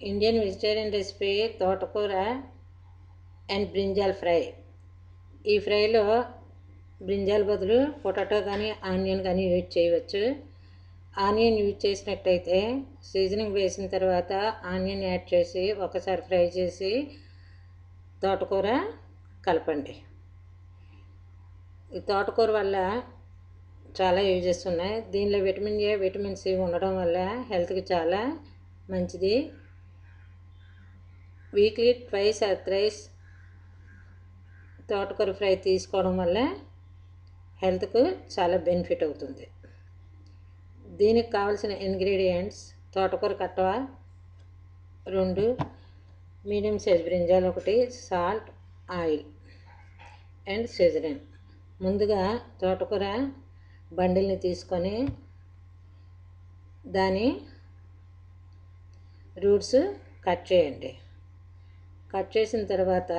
Indian vegetarian recipe తోటకూర and brinjal fry ఈ ఫ్రైలో బ్రింజాల్ బదులు పొటాటో కానీ ఆనియన్ కానీ యూజ్ చేయవచ్చు. ఆనియన్ యూజ్ చేసినట్టయితే సీజనింగ్ వేసిన తర్వాత ఆనియన్ యాడ్ చేసి ఒకసారి ఫ్రై చేసి తోటకూర కలపండి. ఈ తోటకూర వల్ల చాలా యూజెస్ ఉన్నాయి. దీనిలో విటమిన్ ఏ విటమిన్ సి ఉండడం వల్ల హెల్త్కి చాలా మంచిది. వీక్లీ ట్వైస్ ఆర్ థ్రైస్ తోటకూర ఫ్రై తీసుకోవడం వల్ల హెల్త్కు చాలా బెనిఫిట్ అవుతుంది. దీనికి కావాల్సిన ఇంగ్రీడియంట్స్ తోటకూర కట్టవ? రెండు మీడియం సైజ్ బ్రింజాలు ఒకటి సాల్ట్ ఆయిల్ అండ్ సిజరిన్. ముందుగా తోటకూర బండిల్ని తీసుకొని దాని రూట్స్ కట్ చేయండి. కట్ చేసిన తర్వాత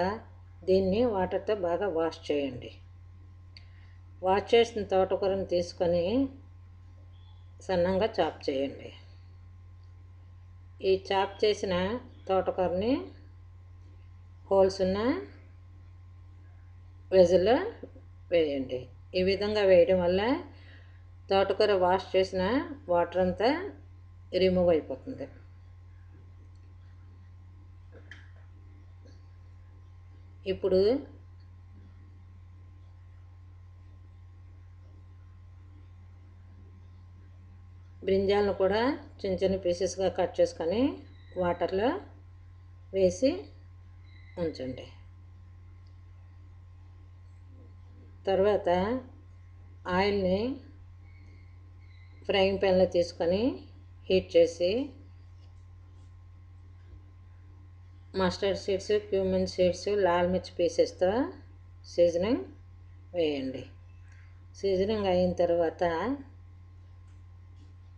దీన్ని వాటర్తో బాగా వాష్ చేయండి. వాష్ చేసిన తోటకూరను తీసుకొని సన్నంగా చాప్ చేయండి. ఈ చాప్ చేసిన తోటకూరని హోల్స్ ఉన్న వెజల్లో వేయండి. ఈ విధంగా వేయడం వల్ల తోటకూర వాష్ చేసిన వాటర్ అంతా రిమూవ్ అయిపోతుంది. ఇప్పుడు బ్రింజాలను కూడా చిన్న చిన్న పీసెస్గా కట్ చేసుకొని వాటర్లో వేసి ఉంచండి. తర్వాత ఆయిల్ని ఫ్రైయింగ్ ప్యాన్లో తీసుకొని హీట్ చేసి mustard seeds cumin seeds Lal మిర్చి పీసెస్తో. సీజనింగ్ వేయండి. సీజనింగ్ అయిన తర్వాత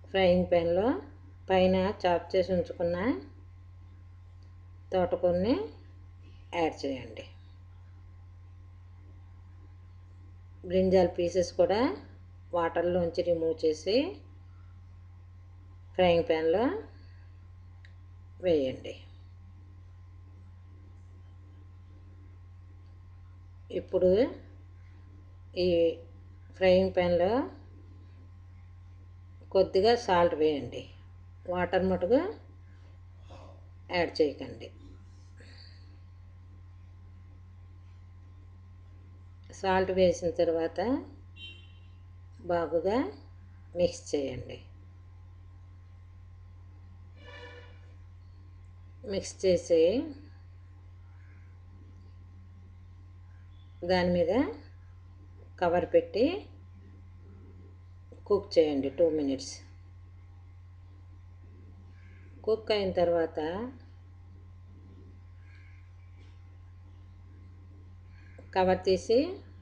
ఫ్రైయింగ్ ప్యాన్లో పైన చాప్ చేసి ఉంచుకున్న తోటకూరని యాడ్ చేయండి. బ్రింజాల్ పీసెస్ కూడా వాటర్లోంచి రిమూవ్ చేసి ఫ్రైయింగ్ ప్యాన్లో వేయండి. ఇప్పుడు ఈ ఫ్రైయింగ్ ప్యాన్లో కొద్దిగా సాల్ట్ వేయండి. వాటర్ మటుకు యాడ్ చేయకండి. సాల్ట్ వేసిన తర్వాత బాగుగా మిక్స్ చేయండి. మిక్స్ చేసి దాని మీద కవర్ పెట్టి కుక్ చేయండి టూ మినిట్స్. కుక్ అయిన తర్వాత కవర్ తీసి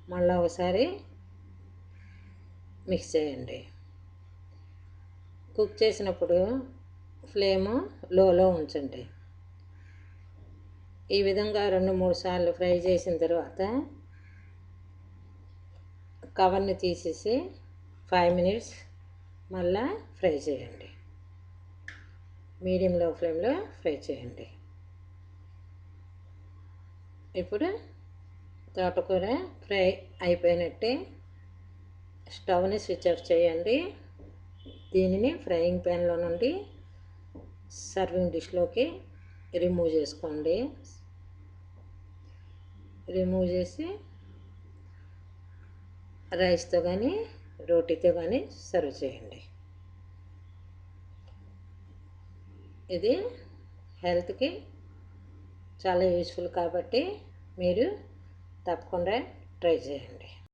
మళ్ళీ ఒకసారి మిక్స్ చేయండి. కుక్ చేసినప్పుడు ఫ్లేమ్ లోలో ఉంచండి. ఈ విధంగా రెండు మూడు సార్లు ఫ్రై చేసిన తర్వాత కవర్ని తీసేసి ఫైవ్ మినిట్స్ మళ్ళా ఫ్రై చేయండి. మీడియం లో ఫ్లేమ్లో ఫ్రై చేయండి. ఇప్పుడు తోటకూర ఫ్రై అయిపోయినట్టే స్టవ్ని స్విచ్ ఆఫ్ చేయండి. దీనిని ఫ్రైయింగ్ ప్యాన్లో నుండి సర్వింగ్ డిష్లోకి రిమూవ్ చేసుకోండి. రిమూవ్ చేసి రైస్తో కానీ రోటీతో కానీ సర్వ్ చేయండి. ఇది హెల్త్కి చాలా యూస్ఫుల్ కాబట్టి మీరు తప్పకుండా ట్రై చేయండి.